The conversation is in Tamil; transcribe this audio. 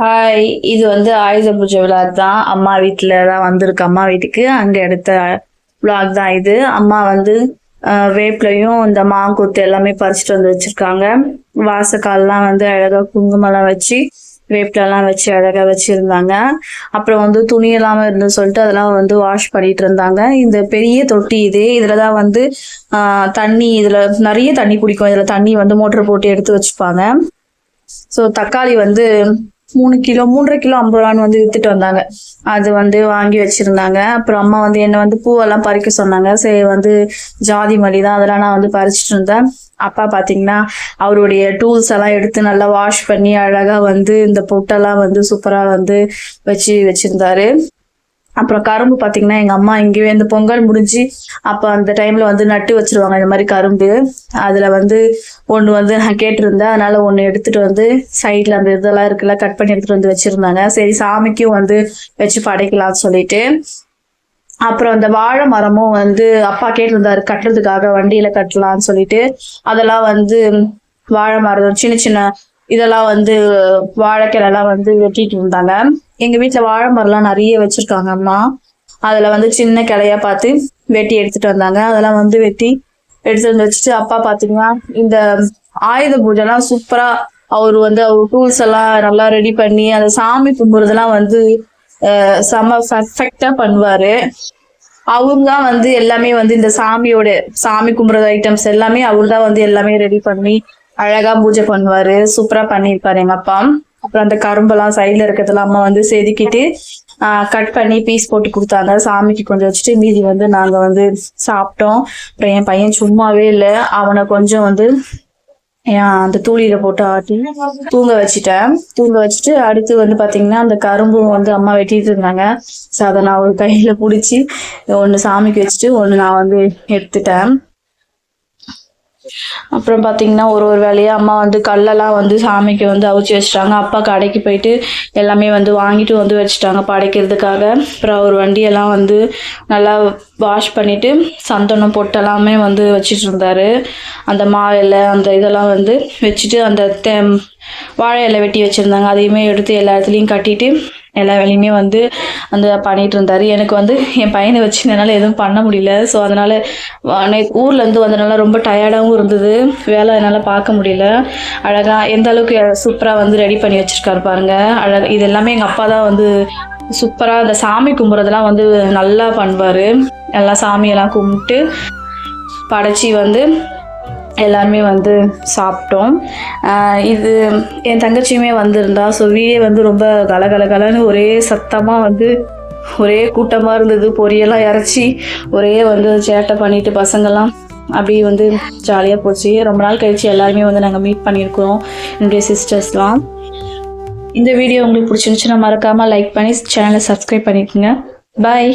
ஹாய் இது வந்து ஆயுத பூஜை விழாக் தான். அம்மா வீட்டில் தான் வந்திருக்கு. அம்மா வீட்டுக்கு அங்கே எடுத்த விளாக் தான் இது. அம்மா வந்து வேப்பிலையும் இந்த மாங்கொத்து எல்லாமே பறிச்சுட்டு வந்து வச்சிருக்காங்க. வாசக்கால்லாம் வந்து அழகாக குங்குமம்லாம் வச்சு வேப்பிலெல்லாம் வச்சு அழகாக வச்சுருந்தாங்க. அப்புறம் வந்து துணி எல்லாமே இருந்து சொல்லிட்டு அதெல்லாம் வந்து வாஷ் பண்ணிட்டு இருந்தாங்க. இந்த பெரிய தொட்டி இது. இதில் தான் வந்து தண்ணி இதில் நிறைய தண்ணி பிடிக்கும் இதில் தண்ணி வந்து மோட்டர் போட்டு எடுத்து வச்சுப்பாங்க. ஸோ தக்காளி வந்து மூணு கிலோ மூன்றரை கிலோ ஐம்பது ரூபான்னு வந்து வித்துட்டு வந்தாங்க. அது வந்து வாங்கி வச்சிருந்தாங்க. அப்புறம் அம்மா வந்து என்னை வந்து பூவெல்லாம் பறிக்க சொன்னாங்க. சரி வந்து ஜாதி மல்லி தான் அதெல்லாம் நான் வந்து பறிச்சிட்டு இருந்தேன். அப்பா பார்த்தீங்கன்னா அவருடைய டூல்ஸ் எல்லாம் எடுத்து நல்லா வாஷ் பண்ணி அழகா வந்து இந்த பொட்டெல்லாம் வந்து சூப்பரா வந்து வச்சு வச்சிருந்தாரு. அப்புறம் கரும்பு பார்த்தீங்கன்னா எங்கள் அம்மா இங்கேயே இந்த பொங்கல் முடிஞ்சு அப்போ அந்த டைமில் வந்து நட்டு வச்சிருவாங்க. இந்த மாதிரி கரும்பு. அதில் வந்து ஒன்று வந்து நான் கேட்டிருந்தேன். அதனால் ஒன்று எடுத்துகிட்டு வந்து சைடில் அந்த இதெல்லாம் இருக்குல்ல கட் பண்ணி எடுத்துகிட்டு வந்து வச்சுருந்தாங்க. சரி சாமிக்கும் வந்து வச்சு படைக்கலாம்னு சொல்லிட்டு. அப்புறம் அந்த வாழை மரமும் வந்து அப்பா கேட்டிருந்தாரு கட்டுறதுக்காக வண்டியில கட்டலாம்னு சொல்லிட்டு. அதெல்லாம் வந்து வாழை மரம் சின்ன சின்ன இதெல்லாம் வந்து வாழைக்கிழலாம் வந்து வெட்டிட்டு இருந்தாங்க. எங்க வீட்டுல வாழை மரம்லாம் நிறைய வச்சிருக்காங்க அம்மா. அதுல வந்து சின்ன கிளையா பார்த்து வெட்டி எடுத்துட்டு வந்தாங்க. அதெல்லாம் வந்து வெட்டி எடுத்துட்டு வந்து வச்சுட்டு அப்பா பாத்தீங்கன்னா இந்த ஆயுத பூஜைலாம் சூப்பரா அவர் வந்து அவர் டூல்ஸ் எல்லாம் நல்லா ரெடி பண்ணி அந்த சாமி கும்பிடுறதெல்லாம் வந்து செம பர்ஃபெக்டா பண்ணுவாரு. அவர் தான் வந்து எல்லாமே வந்து இந்த சாமியோட சாமி கும்பிடுற ஐட்டம்ஸ் எல்லாமே அவர் தான் வந்து எல்லாமே ரெடி பண்ணி அழகா பூஜை பண்ணுவாரு. சூப்பரா பண்ணியிருப்பாரு எங்க அப்பா. அப்புறம் அந்த கரும்பெல்லாம் சைடில் இருக்கிறதெல்லாம் அம்மா வந்து செதுக்கிட்டு கட் பண்ணி பீஸ் போட்டு கொடுத்தாங்க. சாமிக்கு கொஞ்சம் வச்சுட்டு மீதி வந்து நாங்கள் வந்து சாப்பிட்டோம். அப்புறம் என் பையன் சும்மாவே இல்லை. அவனை கொஞ்சம் வந்து ஏன் அந்த தூளியில போட்டு ஆட்டி தூங்க வச்சுட்டேன். தூங்க வச்சுட்டு அடுத்து வந்து பாத்தீங்கன்னா அந்த கரும்பும் வந்து அம்மா வெட்டிட்டு இருந்தாங்க. ஸோ அதை நான் ஒரு கையில பிடிச்சி ஒன்று சாமிக்கு வச்சுட்டு ஒன்று நான் வந்து எடுத்துட்டேன். அப்புறம் பார்த்தீங்கன்னா ஒரு ஒரு வேலையா அம்மா வந்து கல்லெல்லாம் வந்து சாமிக்கு வந்து அவிச்சு வச்சுட்டாங்க. அப்பா கடைக்கு போயிட்டு எல்லாமே வந்து வாங்கிட்டு வந்து வச்சுட்டாங்க படைக்கிறதுக்காக. அப்புறம் அவர் வண்டியெல்லாம் வந்து நல்லா வாஷ் பண்ணிட்டு சந்தனம் பொட்டெல்லாமே வந்து வச்சுட்டு இருந்தாரு. அந்த மா இலை அந்த இதெல்லாம் வந்து வச்சுட்டு அந்த தே வாழை இலை வெட்டி வச்சுருந்தாங்க. அதையுமே எடுத்து எல்லா இடத்துலையும் கட்டிட்டு எல்லா வேலையுமே வந்து அந்த பண்ணிட்டு இருந்தாரு எனக்கு வந்து என் பையனை வச்சு என்னால் எதுவும் பண்ண முடியல. ஸோ அதனால அன்னைக்கு ஊர்ல இருந்து வந்தனால ரொம்ப டயர்டாகவும் இருந்தது. வேலை என்னால் பார்க்க முடியல. அழகா எந்த அளவுக்கு சூப்பராக வந்து ரெடி பண்ணி வச்சிருக்காரு பாருங்க. அழகா இது எல்லாமே எங்கள் அப்பா தான் வந்து சூப்பராக அந்த சாமி கும்பிட்றதெல்லாம் வந்து நல்லா பண்ணுவார். எல்லாம் சாமியெல்லாம் கும்பிட்டு படைச்சி வந்து எல்லாருமே வந்து சாப்பிட்டோம். இது என் தங்கச்சியுமே வந்திருந்தா ஸோ வீடே வந்து ரொம்ப கலகலகலன்னு ஒரே சத்தமாக வந்து ஒரே கூட்டமாக இருந்தது. பொரியெல்லாம் இறச்சி ஒரே வந்து சேட்டை பண்ணிட்டு பசங்கள்லாம் அப்படியே வந்து ஜாலியாக போச்சு. ரொம்ப நாள் கழிச்சு எல்லாருமே வந்து நாங்கள் மீட் பண்ணியிருக்கிறோம் என்னுடைய சிஸ்டர்ஸ்லாம் இந்த வீடியோ உங்களுக்கு பிடிச்சிருந்துச்சுன்னா மறக்காமல் லைக் பண்ணி சேனலை சப்ஸ்கிரைப் பண்ணிக்கோங்க. பாய்